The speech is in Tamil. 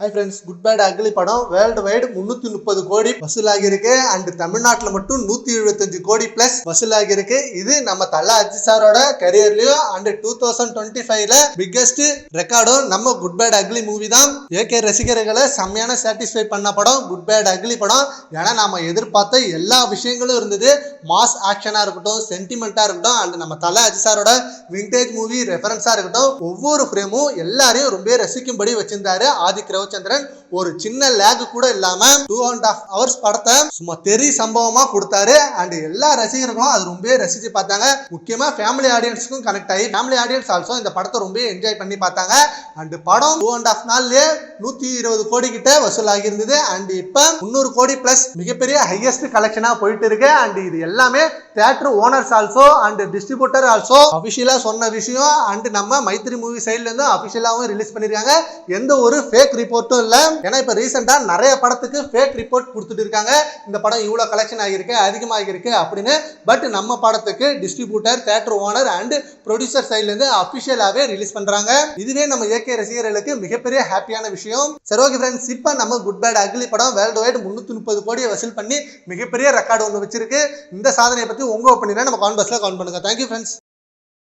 Hi friends good bad ugly படம் வேர்ல்டு வைடு முந்நூற்றி முப்பது கோடி வசூலாகி இருக்கு அண்ட் தமிழ்நாட்டில் மட்டும் நூற்றி எழுபத்தஞ்சு கோடி ப்ளஸ் வசூலாகி இருக்கு இது நம்ம தல அஜி சாரோட கரியர்லயும் and two thousand twenty five biggest ரெக்கார்டும் நம்ம குட் பேட் அக்லி மூவி தான். ஏகே ரசிகர்களை செம்மையான சாட்டிஸ்ஃபை பண்ண படம் குட் பேட் அக்லி படம். ஏன்னா நாம எதிர்பார்த்த எல்லா விஷயங்களும் இருந்தது. மாஸ் ஆக்ஷனாக இருக்கட்டும் சென்டிமெண்ட்டாக இருக்கட்டும் அண்ட் நம்ம தல அஜி சாரோட விண்டேஜ் மூவி ரெஃபரன்ஸாக இருக்கட்டும் ஒவ்வொரு ஃப்ரேமும் எல்லாரையும் ரொம்ப ரசிக்கும்படி வச்சிருந்தாரு ஆதிக் ரவிச்சந்திரன் ஒரு சின்ன லேக் கூட இல்லாம டூ அண்ட் ஆஃப் ஹவர்ஸ் படத்தை சும்மா தெரி சம்பவமா கொடுத்தாரு. அண்ட் எல்லா ரசிகர்களும் அது ரொம்ப ரசிச்சு பார்த்தாங்க. முக்கியமா ஃபேமிலி ஆடியன்ஸ்க்கும் கனெக்ட் ஆகி ஃபேமிலி ஆடியன்ஸ் ஆல்சோ இந்த படத்தை ரொம்ப என்ஜாய் பண்ணி பார்த்தாங்க. அண்ட் படம் டூ அண்ட் ஆஃப் நாள்லயே நூத்தி இருபது கோடி கிட்ட வசூல் ஆகியிருந்தது அண்ட் இப்ப முன்னூறு கோடி பிளஸ் மிகப்பெரிய ஹையஸ்ட் கலெக்ஷனா போயிட்டு இருக்கு. அண்ட் இது எல்லாமே theater owners also and distributor also அபிஷியலா சொன்ன விஷயம் அண்ட் நம்ம மைத்திரி மூவி சைட்ல இருந்து அபிஷியலாவும் ரிலீஸ் பண்ணிருக்காங்க. எந்த ஒரு ஃபேக் ரிப்போர்ட்டும் இல்ல. ஏன்னா இப்ப ரீசெண்டா நிறைய படத்துக்கு ஃபேக் ரிப்போர்ட் கொடுத்துட்டு இருக்காங்க. இந்த படம் இவ்வளவு கலெக்ஷன் ஆகியிருக்கு அதிகமாகிருக்கு அப்படின்னு. பட் நம்ம படத்துக்கு distributor theater owner and producer சைட்ல இருந்து அபிஷியலாவே ரிலீஸ் பண்றாங்க. இதுவே நம்ம ஏகே ரசிகர்களுக்கு மிகப்பெரிய ஹாப்பியான விஷயம். சரி ஓகே ஃப்ரெண்ட்ஸ் இப்போ நம்ம குட் பேட் அக்லி படம் வேர்ல்டு வைட் முந்நூற்றி முப்பது கோடியை வசூல் பண்ணி மிகப்பெரிய ரெக்கார்டு ஒன்று வச்சிருக்கு. இந்த சாதனையை பற்றி உங்க ஒப்பீனியனை நம்ம கான்வர்ஸில் கவுண்ட் பண்ணுங்க. Thank you friends